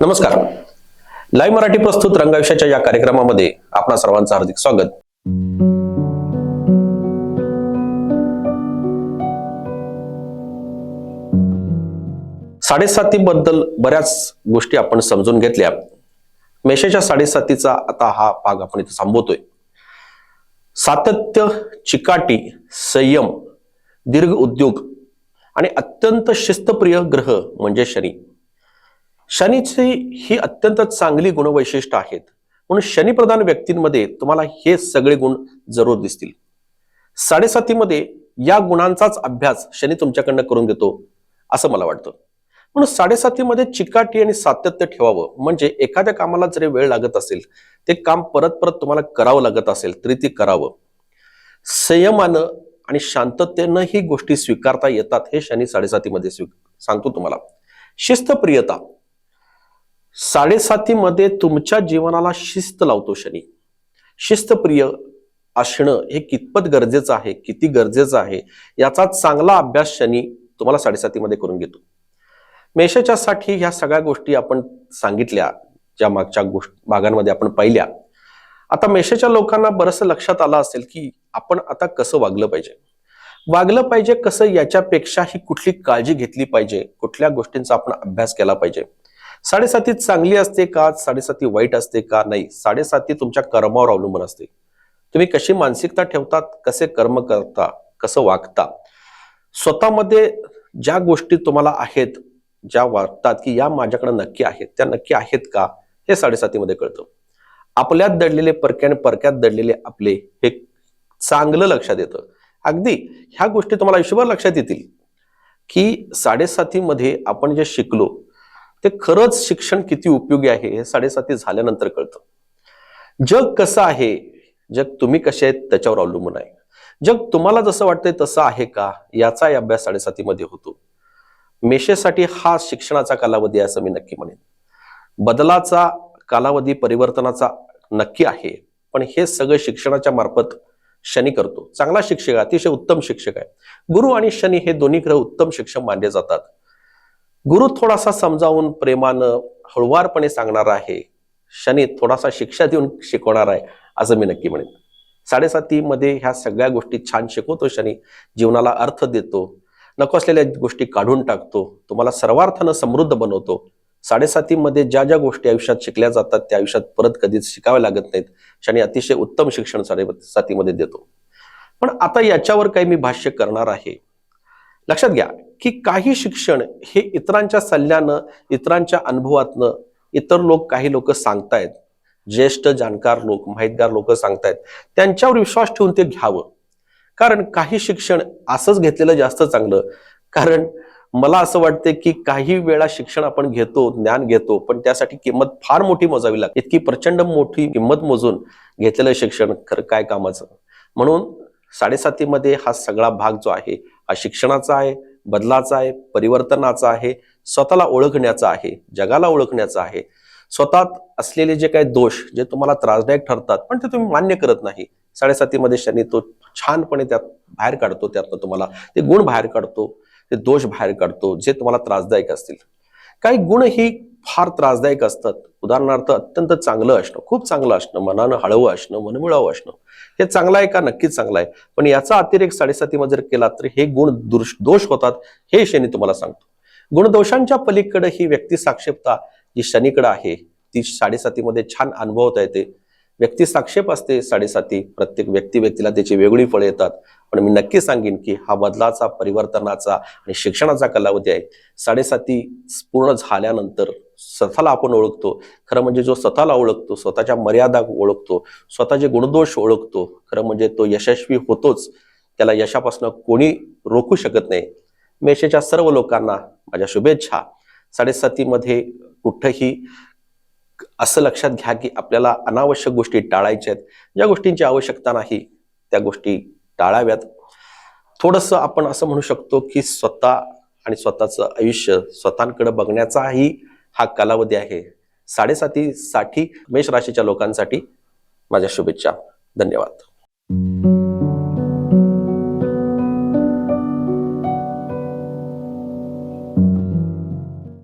नमस्कार. लाईव्ह मराठी प्रस्तुत रंगाविषयाच्या या कार्यक्रमामध्ये आपणा सर्वांचं हार्दिक स्वागत. साडेसाती बद्दल बऱ्याच गोष्टी आपण समजून घेतल्या. मेषेच्या साडेसातीचा आता हा भाग आपण इथे थांबवतोय. सातत्य चिकाटी संयम दीर्घ उद्योग आणि अत्यंत शिस्तप्रिय ग्रह म्हणजे शनी. शनीची ही अत्यंत चांगली गुणवैशिष्ट्य आहेत. म्हणून शनिप्रधान व्यक्तींमध्ये तुम्हाला हे सगळे गुण जरूर दिसतील. साडेसातीमध्ये या गुणांचाच अभ्यास शनी तुमच्याकडनं करून घेतो असं मला वाटतं. म्हणून साडेसातीमध्ये चिकाटी आणि सातत्य ठेवावं. म्हणजे एखाद्या कामाला जरी वेळ लागत असेल ते काम परत परत तुम्हाला करावं लागत असेल तरी ते करावं. संयमानं आणि शांततेनं ही गोष्टी स्वीकारता येतात हे शनी साडेसातीमध्ये स्वी सांगतो तुम्हाला. शिस्तप्रियता. साडेसातीमध्ये तुमच्या जीवनाला शिस्त लावतो शनी. शिस्तप्रिय असणं हे कितपत गरजेचं आहे किती गरजेचं आहे याचा चांगला अभ्यास शनी तुम्हाला साडेसातीमध्ये करून घेतो. मेषाच्या साठी ह्या सगळ्या गोष्टी आपण सांगितल्या ज्या मागच्या गोष्ट भागांमध्ये आपण पाहिल्या. आता मेषाच्या लोकांना बरंचसं लक्षात आलं असेल की आपण आता कसं वागलं पाहिजे. वागलं पाहिजे कसं याच्यापेक्षा ही कुठली काळजी घेतली पाहिजे कुठल्या गोष्टींचा आपण अभ्यास केला पाहिजे. साडेसाती चांगली असते का? साडेसाती वाईट असते का? नाही. साडेसाती तुमच्या कर्मावर अवलंबून असते. तुम्ही कशी मानसिकता ठेवतात? कसे कर्म करता? कसं वागता? स्वतःमध्ये ज्या गोष्टी तुम्हाला आहेत ज्या वाटतात की या माझ्याकडे नक्की आहेत त्या नक्की आहेत का? हे साडेसातीमध्ये कळतं. आपल्यात दडलेले परक्याने परक्यात दडलेले आपले हे चांगलं लक्षात येतं. अगदी ह्या गोष्टी तुम्हाला आयुष्यभर लक्षात येतील की साडेसातीमध्ये आपण जे शिकलो ते खरंच शिक्षण किती उपयोगी आहे हे साडेसाती झाल्यानंतर कळतं. जग कसं आहे? जग तुम्ही कसे आहेत त्याच्यावर अवलंबून आहे. जग तुम्हाला जसं वाटतंय तसं आहे का? याचाही अभ्यास साडेसातीमध्ये होतो. मेषेसाठी हा शिक्षणाचा कालावधी आहे असं मी नक्की म्हणेन. बदलाचा कालावधी परिवर्तनाचा नक्की आहे. पण हे सगळं शिक्षणाच्या मार्फत शनी करतो. चांगला शिक्षक अतिशय उत्तम शिक्षक आहे. गुरु आणि शनी हे दोन्ही ग्रह उत्तम शिक्षक मानले जातात. गुरु थोडासा समजावून प्रेमानं हळुवारपणे सांगणार आहे. शनी थोडासा शिक्षा देऊन शिकवणार आहे असं मी नक्की म्हणेन. साडेसातीमध्ये ह्या सगळ्या गोष्टी छान शिकवतो शनी. जीवनाला अर्थ देतो. नको असलेल्या गोष्टी काढून टाकतो. तुम्हाला सर्वार्थानं समृद्ध बनवतो. साडेसातीमध्ये ज्या ज्या गोष्टी आयुष्यात शिकल्या जातात त्या आयुष्यात परत कधीच शिकाव्या लागत नाहीत. शनी अतिशय उत्तम शिक्षण साडेसातीमध्ये देतो. पण आता याच्यावर काही मी भाष्य करणार आहे. लक्षात घ्या की काही शिक्षण हे इतरांच्या सल्ल्यानं इतरांच्या अनुभवातनं इतर लोक काही लोक सांगतायत. ज्येष्ठ जाणकार लोक माहितगार लोक सांगतायत. त्यांच्यावर विश्वास ठेवून ते घ्यावं. कारण काही शिक्षण असंच घेतलेलं जास्त चांगलं. कारण मला असं वाटतं की काही वेळा शिक्षण आपण घेतो ज्ञान घेतो पण त्यासाठी किंमत फार मोठी मोजावी लागते. इतकी प्रचंड मोठी किंमत मोजून घेतलेलं शिक्षण खरं काय कामाचं? म्हणून साडेसातीमध्ये हा सगळा भाग जो आहे हा शिक्षणाचा आहे बदलाचा आहे परिवर्तनाचा आहे स्वतःला ओळखण्याचा आहे जगाला ओळखण्याचा आहे. स्वतःत असलेले जे काही दोष जे तुम्हाला त्रासदायक ठरतात पण ते तुम्ही मान्य करत नाही. साडेसातीमध्ये शनी तो छानपणे त्यात बाहेर काढतो त्यातनं तुम्हाला ते गुण बाहेर काढतो ते दोष बाहेर काढतो जे तुम्हाला त्रासदायक असतील. काही गुण ही फार त्रासदायक असतात. उदाहरणार्थ अत्यंत चांगलं असणं खूप चांगलं असणं मनानं हळवं असणं मनमिळावं असणं हे चांगलं आहे का? नक्कीच चांगलं आहे. पण याचा अतिरेक साडेसातीमध्ये जर केला तर हे गुण दुष दोष होतात हे शनी तुम्हाला सांगतो. गुणदोषांच्या पलीकडे ही व्यक्ती साक्षेपता जी शनीकडे आहे ती साडेसातीमध्ये छान अनुभवता येते. व्यक्ती साक्षेप असते साडेसाती प्रत्येक व्यक्ती व्यक्तीला त्याची वेगळी फळे येतात. पण मी नक्की सांगेन की हा बदलाचा परिवर्तनाचा आणि शिक्षणाचा कालावधी आहे. साडेसाती पूर्ण झाल्यानंतर स्वतःला आपण ओळखतो. खरं म्हणजे जो स्वतःला ओळखतो स्वतःच्या मर्यादा ओळखतो स्वतःचे गुणदोष ओळखतो खरं म्हणजे तो यशस्वी होतोच. त्याला यशापासून कोणी रोखू शकत नाही. मेषेच्या सर्व लोकांना माझ्या शुभेच्छा. साडेसातीमध्ये कुठंही असं लक्षात घ्या की आपल्याला अनावश्यक गोष्टी टाळायच्या आहेत. ज्या गोष्टींची आवश्यकता नाही त्या गोष्टी टाळाव्यात. थोडंसं आपण असं म्हणू शकतो की स्वतः आणि स्वतःचं आयुष्य स्वतःकडे बघण्याचाही हा कालावधी आहे. साडेसातीसाठी मेष राशीच्या लोकांसाठी माझ्या शुभेच्छा. धन्यवाद.